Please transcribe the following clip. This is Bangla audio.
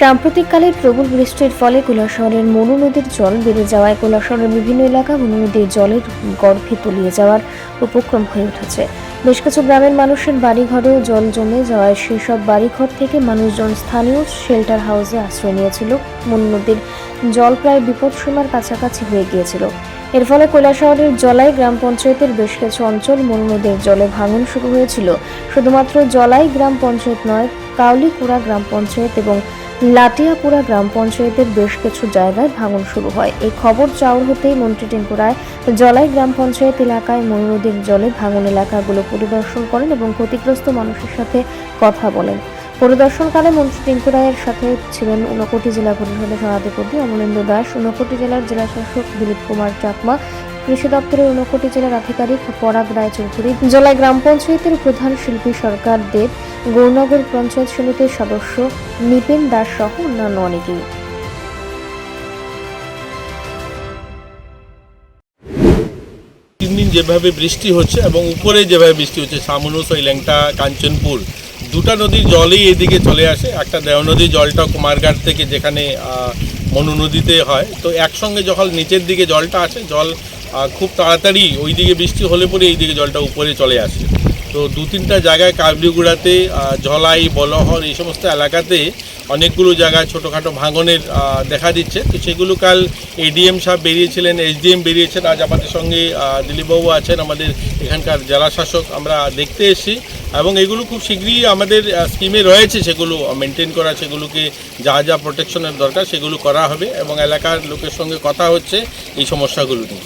সাম্প্রতিককালে প্রবল বৃষ্টির ফলে কৈলাসহরের মনু নদীর জল বেড়ে যাওয়ায় কৈলাসহরের বিভিন্ন এলাকা মনু নদীর জলের গর্ভে তলিয়ে যাওয়ার উপক্রম হয়ে উঠেছে। বেশ কিছু গ্রামের মানুষের বাড়িঘরেও জল জমে যাওয়ায় সেসব বাড়িঘর থেকে মানুষজন স্থানীয় শেল্টার হাউসে আশ্রয় নিয়েছিল। মনু নদীর জল প্রায় বিপদসীমার কাছাকাছি হয়ে গিয়েছিল। এর ফলে কৈলাসহরের জলাই গ্রাম পঞ্চায়েতের বেশ কিছু অঞ্চল মনু নদীর জলে ভাঙন শুরু হয়েছিল। শুধুমাত্র জলাই গ্রাম পঞ্চায়েত নয় কাউলিকুড়া গ্রাম পঞ্চায়েত এবং লাটিয়াপুরা গ্রাম পঞ্চায়েতের বেশ কিছু জায়গায় ভাঙন শুরু হয়। এই খবর চাউর হতেই মন্ত্রী টিঙ্কু রায় জলাই গ্রাম পঞ্চায়েত এলাকায় মনু নদীর জলে ভাঙন এলাকাগুলো পরিদর্শন করেন এবং ক্ষতিগ্রস্ত মানুষের সাথে কথা বলেন। পরিদর্শনকালে মন্ত্রী টিঙ্কু রায়ের সাথে ছিলেন ঊনকোটি জেলা পরিষদের সভাধিপতি অমলেন্দু দাস, ঊনকোটি জেলার জেলাশাসক দিলীপ কুমার চাকমা কৃষি দপ্তরের ঊনকোটি জেলার আধিকারিক পরাগ রায় চৌধুরী জেলা গ্রাম পঞ্চায়েতের প্রধান শিল্পী সরকার দেব, গৌরনগর পঞ্চায়েত সমিতির সদস্য নিপেন দাস সহ অন্যান্য অনেকেই। তিন দিন যেভাবে বৃষ্টি হচ্ছে এবং উপরে যেভাবে বৃষ্টি হচ্ছে সামনুস ওই ল্যাংটা কাঞ্চনপুর, দুটা নদীর জলই এদিকে চলে আসে। একটা দেও নদীর জলটা কুমারঘাট থেকে যেখানে মনু নদীতে হয়। তো একসঙ্গে যখন নিচের দিকে জলটা আসে, জল আহ, খুব তাড়াতাড়ি ওই দিকে বৃষ্টি হলে পরে এই দিকে জলটা উপরে চলে আসে। তো দু তিনটা জায়গায় কাবলিগুড়াতে ঝলাই বলহর এই সমস্ত এলাকাতে অনেকগুলো জায়গায় ছোটোখাটো ভাঙনের দেখা দিচ্ছে। তো সেগুলো কাল এডিএম সাহেব বেরিয়েছিলেন এসডিএম বেরিয়েছেন। আজ আমাদের সঙ্গে দিলীপবাবু আছেন আমাদের এখানকার জেলা শাসক। আমরা দেখতে এসেছি এবং এগুলো খুব শীঘ্রই আমাদের স্কিমে রয়েছে। সেগুলো মেনটেন করা সেগুলোকে যা যা প্রোটেকশনের দরকার সেগুলো করা হবে এবং এলাকার লোকের সঙ্গে কথা হচ্ছে এই সমস্যাগুলো নিয়ে।